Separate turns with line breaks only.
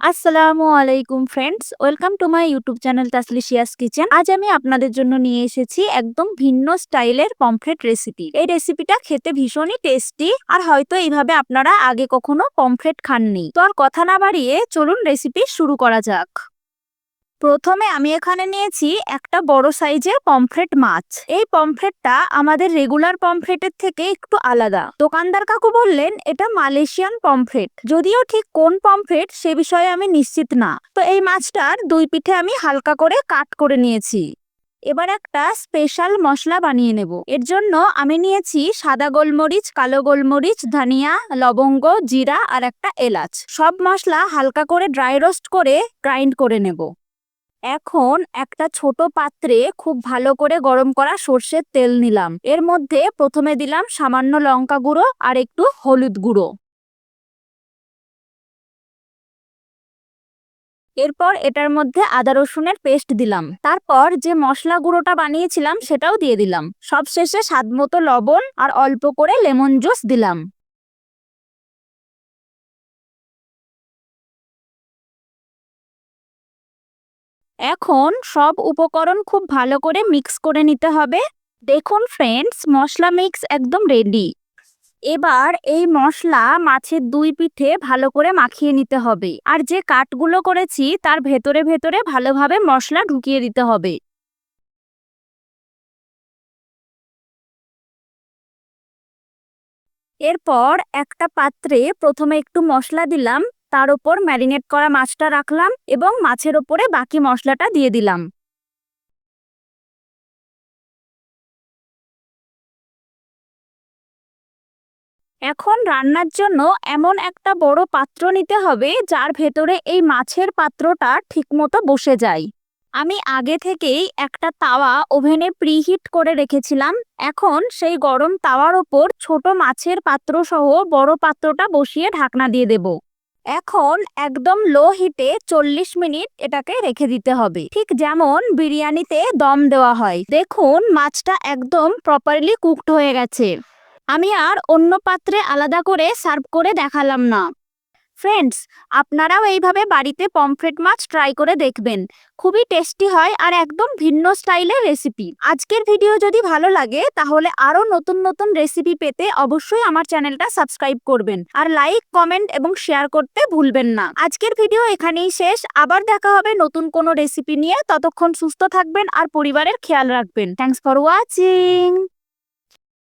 আসসালামু আলাইকুম friends welcome to my YouTube channel Taslicious kitchen আজ আমি আপনাদের জন্য নিয়ে এসেছি একদম ভিন্ন স্টাইলের পমফ্রেট রেসিপি এই রেসিপিটা খেতে ভীষণই টেস্টি আর হয়তো এইভাবে আপনারা আগে কখনো পমফ্রেট খাননি। তো আর কথা না বাড়িয়ে চলুন রেসিপি শুরু করা যাক। প্রথমে আমি এখানে নিয়েছি একটা বড় সাইজের পমফ্রেট মাছ। এই পমফ্রেটটা আমাদের রেগুলার পমফ্রেটের থেকে একটু আলাদা। দোকানদার কাকু বললেন, এটা মালয়েশিয়ান পমফ্রেট। যদিও ঠিক কোন পমফ্রেট সে বিষয়ে আমি নিশ্চিত না। তো এই মাছটার দুই পিঠে আমি হালকা করে কাট করে নিয়েছি। এবার একটা স্পেশাল মশলা বানিয়ে নেব। এর জন্য আমি নিয়েছি সাদা গোলমরিচ, কালো গোলমরিচ, ধনিয়া, লবঙ্গ, জিরা আর একটা এলাচ। সব মশলা হালকা করে ড্রাই রোস্ট করে গ্রাইন্ড করে নেব। এখন একটা ছোট পাত্রে খুব ভালো করে গরম করা সর্ষের তেল নিলাম। এর মধ্যে প্রথমে দিলাম সামান্য লঙ্কা গুঁড়ো আর একটু হলুদ গুঁড়ো। এরপর এটার মধ্যে আদা রসুনের পেস্ট দিলাম। তারপর যে মশলা গুঁড়োটা বানিয়েছিলাম সেটাও দিয়ে দিলাম। সব শেষে স্বাদ মতো লবণ আর অল্প করে লেমন জুস দিলাম। এখন সব উপকরণ খুব ভালো করে মিক্স করে নিতে হবে। দেখুন ফ্রেন্ডস মশলা মিক্স একদম রেডি এবার এই মশলা মাছের দুই পিঠে ভালো করে মাখিয়ে নিতে হবে। আর যে কাটগুলো করেছি, তার ভেতরে ভেতরে ভালোভাবে মশলা ঢুকিয়ে দিতে হবে। এরপর একটা পাত্রে প্রথমে একটু মশলা দিলাম। তার ওপর ম্যারিনেট করা মাছটা রাখলাম এবং মাছের ওপরে বাকি মশলাটা দিয়ে দিলাম। এখন রান্নার জন্য এমন একটা বড় পাত্র নিতে হবে যার ভেতরে এই মাছের পাত্রটা ঠিকমতো বসে যায়। আমি আগে থেকেই একটা তাওয়া ওভেনে প্রিহিট করে রেখেছিলাম। এখন সেই গরম তাওয়ার ওপর ছোট মাছের পাত্র সহ বড় পাত্রটা বসিয়ে ঢাকনা দিয়ে দেব। এখন একদম লো হিটে চল্লিশ মিনিট এটাকে রেখে দিতে হবে। ঠিক যেমন বিরিয়ানিতে দম দেওয়া হয়। দেখুন, মাছটা একদম প্রপারলি কুকড হয়ে গেছে। আমি আর অন্য পাত্রে আলাদা করে সার্ভ করে দেখালাম না। ফ্রেন্ডস আপনারাও এইভাবে বাড়িতে পমফ্রেট মাছ ট্রাই করে দেখবেন। খুবই টেস্টি হয় আর একদম ভিন্ন স্টাইলের রেসিপি আজকের ভিডিও যদি ভালো লাগে, তাহলে আরও নতুন নতুন রেসিপি পেতে অবশ্যই আমার চ্যানেলটা সাবস্ক্রাইব করবেন। আর লাইক কমেন্ট এবং শেয়ার করতে ভুলবেন না। আজকের ভিডিও এখানেই শেষ। আবার দেখা হবে নতুন কোনো রেসিপি নিয়ে। ততক্ষণ সুস্থ থাকবেন আর পরিবারের খেয়াল রাখবেন। Thanks for watching